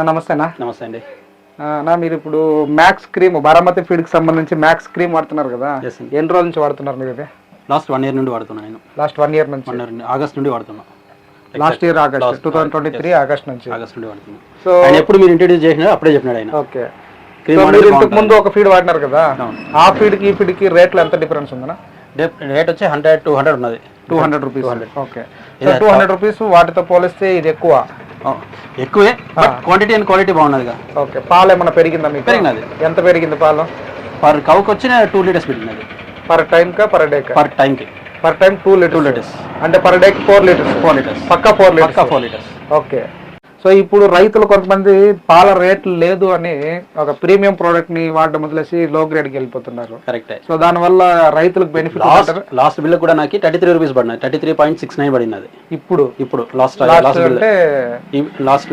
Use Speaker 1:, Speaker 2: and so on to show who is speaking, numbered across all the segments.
Speaker 1: నా నమస్తేనా
Speaker 2: నమస్తే అండి.
Speaker 1: ఆ, నా మీరు ఇప్పుడు మ్యాక్స్ క్రీమ్ బారామతి ఫీడ్కి సంబంధించి మ్యాక్స్ క్రీమ్ వాడుతున్నారు కదా. ఎన్ని రోజుల నుంచి వాడుతున్నారు మీరు ఇది?
Speaker 2: లాస్ట్ వన్ ఇయర్ నుండి వాడుతున్నా నేను.
Speaker 1: లాస్ట్ వన్ ఇయర్ నుంచి?
Speaker 2: వన్ ఇయర్ నుండి ఆగస్ట్ నుండి వాడుతున్నా.
Speaker 1: Last year August two thousand twenty three August నుంచి.
Speaker 2: ఆగస్ట్ నుండి వాడుతున్నా.
Speaker 1: సో
Speaker 2: ఆయన ఎప్పుడు మీరు ఇంట్రడ్యూస్ చేసినా అప్పుడే చెప్పినాడు ఆయన.
Speaker 1: ఓకే ఇంతకు. ముందు ఒక ఫీడ్ వాడినారు కదా. ఆ ఫీడ్కి ఈ ఫీడ్కి రేట్లో ఎంత డిఫరెన్స్ ఉందన్నా?
Speaker 2: రేట్ వచ్చి హండ్రెడ్ టూ హండ్రెడ్ ఉన్నది.
Speaker 1: Two hundred rupees
Speaker 2: 200.
Speaker 1: Okay two hundred rupees వాటితో పోలిస్తే ఇది ఎక్కువ.
Speaker 2: ఆ, ఎక్కువే క్వాంటిటీ అండ్ క్వాలిటీ బాగున్నదిగా.
Speaker 1: ఓకే పాలు ఏమైనా పెరిగిందా మీకు?
Speaker 2: పెరిగినది.
Speaker 1: ఎంత పెరిగింది పాలు?
Speaker 2: పర్ కౌకి వచ్చిన టూ లీటర్స్ పెట్టినది
Speaker 1: పర్ టైం కా పర్ డే కా?
Speaker 2: పర్ టైంకి
Speaker 1: per time two litres
Speaker 2: two litres
Speaker 1: అంటే పర్ డేకి ఫోర్ లీటర్స్
Speaker 2: ఫోర్ లీటర్స్
Speaker 1: పక్కా four litres
Speaker 2: four litres
Speaker 1: okay. So ఇప్పుడు రైతులు కొంతమంది పాల రేట్లు లేదు అని ఒక ప్రీమియం ప్రోడక్ట్ని వాడడం వదిలేసి లో గ్రేడ్కి వెళ్ళిపోతున్నారు.
Speaker 2: కరెక్టే.
Speaker 1: సో దానివల్ల రైతులకు బెనిఫిట్
Speaker 2: లాస్ట్ బిల్ కూడా నాకు థర్టీ త్రీ రూపీస్ పడినది thirty three point six nine పడినది
Speaker 1: ఇప్పుడు
Speaker 2: ఇప్పుడు లాస్ట్
Speaker 1: అంటే
Speaker 2: లాస్ట్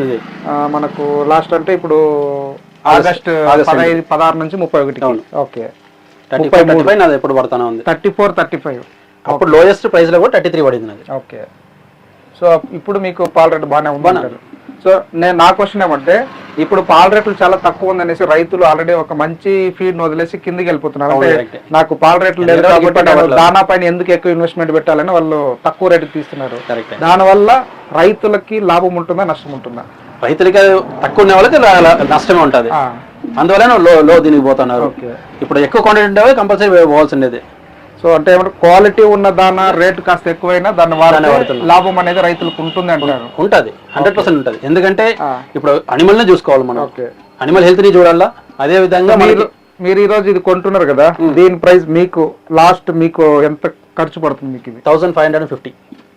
Speaker 1: మనకు లాస్ట్ అంటే ఇప్పుడు ఆగస్ట్ పదహైదు పదహారు నుంచి ముప్పై ఒకటి. Okay.
Speaker 2: Thirty five thirty five నాది ఎప్పుడు పడతానే ఉంది.
Speaker 1: థర్టీ ఫోర్ థర్టీ ఫైవ్
Speaker 2: అప్పుడు లోయెస్ట్ ప్రైస్లో కూడా థర్టీ త్రీ పడింది నాది
Speaker 1: ఓకే. సో ఇప్పుడు మీకు పాల రేటు బాగానే ఉంది. సో నేను నా క్వశ్చన్ ఏమంటే ఇప్పుడు పాల రేట్లు చాలా తక్కువ ఉందనేసి రైతులు ఆల్రెడీ ఒక మంచి ఫీడ్ వదిలేసి కిందికి వెళ్ళిపోతున్నారు. అంటే. నాకు పాల రేట్లు లేదు కాబట్టి. దానా పైన ఎందుకు ఎక్కువ ఇన్వెస్ట్మెంట్ పెట్టాలని వాళ్ళు తక్కువ రేటుకి తీస్తున్నారు.
Speaker 2: కరెక్ట్
Speaker 1: దానివల్ల రైతులకి లాభం ఉంటుందా నష్టం ఉంటుందా?
Speaker 2: రైతులకి తక్కువ ఉన్న వాళ్ళకి నష్టమే ఉంటుంది. అందువల్ల లో లో దీనికి పోతున్నారు. ఇప్పుడు ఎక్కువ క్వాంటిటీ ఉంటే కంపల్సరీ పోవాల్సి ఉండేది.
Speaker 1: సో అంటే ఏమంటే క్వాలిటీ ఉన్న దానా రేటు కాస్త ఎక్కువైనా దాన్ని. లాభం అనేది రైతులకు ఉంటుంది అంటారు.
Speaker 2: ఉంటుంది. హండ్రెడ్ పర్సెంట్ ఉంటుంది. ఎందుకంటే. ఇప్పుడు అనిమల్నే చూసుకోవాలి మనం. అనిమల్ హెల్త్ని చూడాలా? అదే విధంగా
Speaker 1: మీరు ఈ రోజు ఇది కొంటున్నారు కదా దీని ప్రైస్ మీకు లాస్ట్ మీకు ఎంత ఖర్చు పడుతుంది మీకు ఇది?
Speaker 2: Thousand five hundred fifty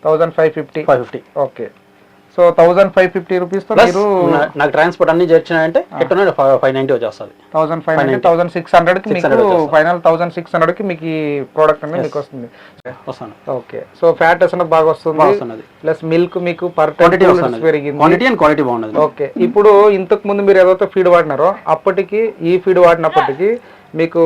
Speaker 1: thousand five fifty
Speaker 2: five fifty
Speaker 1: okay so thousand five fifty
Speaker 2: రూపీస్తో
Speaker 1: మీరు
Speaker 2: నాకు ట్రాన్స్పోర్ట్ అన్ని చేర్చినాయంటే ఎక్కడ ఫైవ్ నైన్టీ వచ్చేస్తుంది.
Speaker 1: Thousand five hundred thousand six హండ్రెడ్కి మీకు ఫైనల్ థౌసండ్ సిక్స్ హండ్రెడ్కి మీకు ఈ ప్రోడక్ట్ అనేది మీకు వస్తుంది.
Speaker 2: వస్తాను.
Speaker 1: ఓకే. సో ఫ్యాట్ అసలు బాగా వస్తుంది. ప్లస్ మిల్క్ మీకు పర్
Speaker 2: క్వాంటిటీ
Speaker 1: పెరిగింది.
Speaker 2: క్వాంటిటీ అండ్ క్వాలిటీ బాగున్నది.
Speaker 1: ఓకే. ఇప్పుడు ఇంతకు ముందు మీరు ఏదైతే ఫీడ్ వాడినారో అప్పటికి ఈ ఫీడ్ వాడినప్పటికి మీకు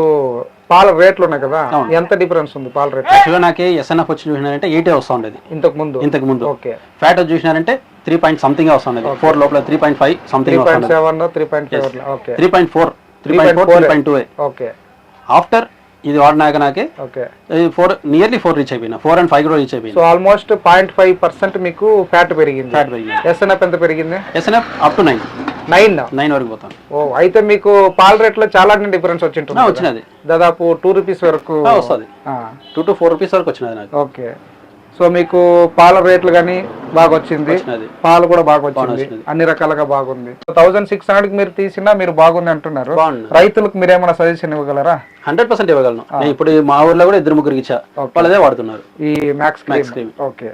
Speaker 1: పాల రేట్లు ఉన్నాయి కదా? ఎంత డిఫరెన్స్ ఉంది పాల రేట్
Speaker 2: యాక్చువల్గా నాకే ఎస్ఎన్ఎఫ్ వచ్చి చూసినారంటే ఎయిటే వస్తూ ఉండేది.
Speaker 1: ఇంతకు ముందు.
Speaker 2: ఇంతకు ముందు.
Speaker 1: ఓకే.
Speaker 2: ఫ్యాట్ వచ్చి చూసినారంటే త్రీ పాయింట్ సంథింగ్ వస్తున్నది ఫోర్ లోపల three point five something
Speaker 1: three point
Speaker 2: four three point four three point two
Speaker 1: okay
Speaker 2: after ఇది వాడినాక నాకే
Speaker 1: okay
Speaker 2: four nearly four reach అయిపోయినా. ఫోర్ అండ్ ఫైవ్ కూడా రీచ్ అయిపోయింది
Speaker 1: so almost point five percent మీకు fat పెరిగింది.
Speaker 2: Fat పెరిగింది.
Speaker 1: SNF ఎంత పెరిగింది?
Speaker 2: S N F up to nine
Speaker 1: nine
Speaker 2: nine వరకు పోతాను.
Speaker 1: ఓ అయితే మీకు పాల రేట్లో చాలా డిఫరెన్స్ వచ్చింటుంది?
Speaker 2: వచ్చినది.
Speaker 1: దాదాపు టూ రూపీస్ వరకు
Speaker 2: వస్తుంది. టూ టు ఫోర్ రూపీస్ వరకు వచ్చినది నాకు.
Speaker 1: ఓకే సో మీకు పాల రేట్లు కానీ బాగా వచ్చింది పాలు కూడా బాగా వచ్చింది. అన్ని రకాలుగా బాగుంది. థౌసండ్ సిక్స్ హండ్రెడ్ మీరు తీసినా మీరు బాగుంది అంటున్నారు. రైతులకు మీరు ఏమైనా సజెషన్ ఇవ్వగలరా?
Speaker 2: హండ్రెడ్ పర్సెంట్ ఇవ్వగలను. ఇప్పుడు మా ఊర్లో కూడా ఇద్దరు ముగ్గురికి ఇచ్చా. వాళ్ళదే వాడుతున్నారు.
Speaker 1: ఈ మ్యాక్స్ క్రీమ్ ఓకే.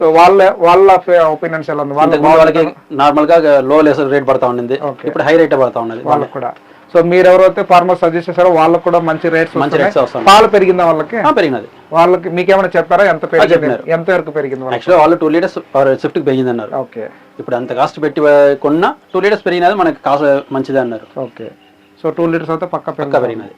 Speaker 1: సో వాళ్ళ వాళ్ళ ఒపీనియన్స్ ఎలా ఉంది?
Speaker 2: వాళ్ళకి నార్మల్గా లో లెస్ రేట్ పడతా ఉండింది. ఇప్పుడు హై రేట్ పడతా ఉన్నది.
Speaker 1: వాళ్ళకు కూడా. సో మీరు ఎవరైతే ఫార్మర్ సజెస్ట్ చేశారో వాళ్ళకు కూడా మంచి రేట్స్
Speaker 2: మంచి రేట్స్ వస్తాయి
Speaker 1: పాలు పెరిగిందా వాళ్ళకి?
Speaker 2: పెరిగినది.
Speaker 1: వాళ్ళకి మీకేమైనా చెప్పారా? ఎంత పెరిగింది. ఎంత వరకు పెరిగింది వాళ్ళకి?
Speaker 2: యాక్చువల్గా వాళ్ళు టూ లీటర్స్ షిఫ్ట్కి పెరిగింది అన్నారు.
Speaker 1: ఓకే.
Speaker 2: ఇప్పుడు అంత కాస్ట్ పెట్టి కొన్నా టూ లీటర్స్ పెరిగినది మనకి కాస్ట్ మంచిది అన్నారు.
Speaker 1: ఓకే. సో టూ లీటర్స్ అయితే పక్క
Speaker 2: పెరిగినది.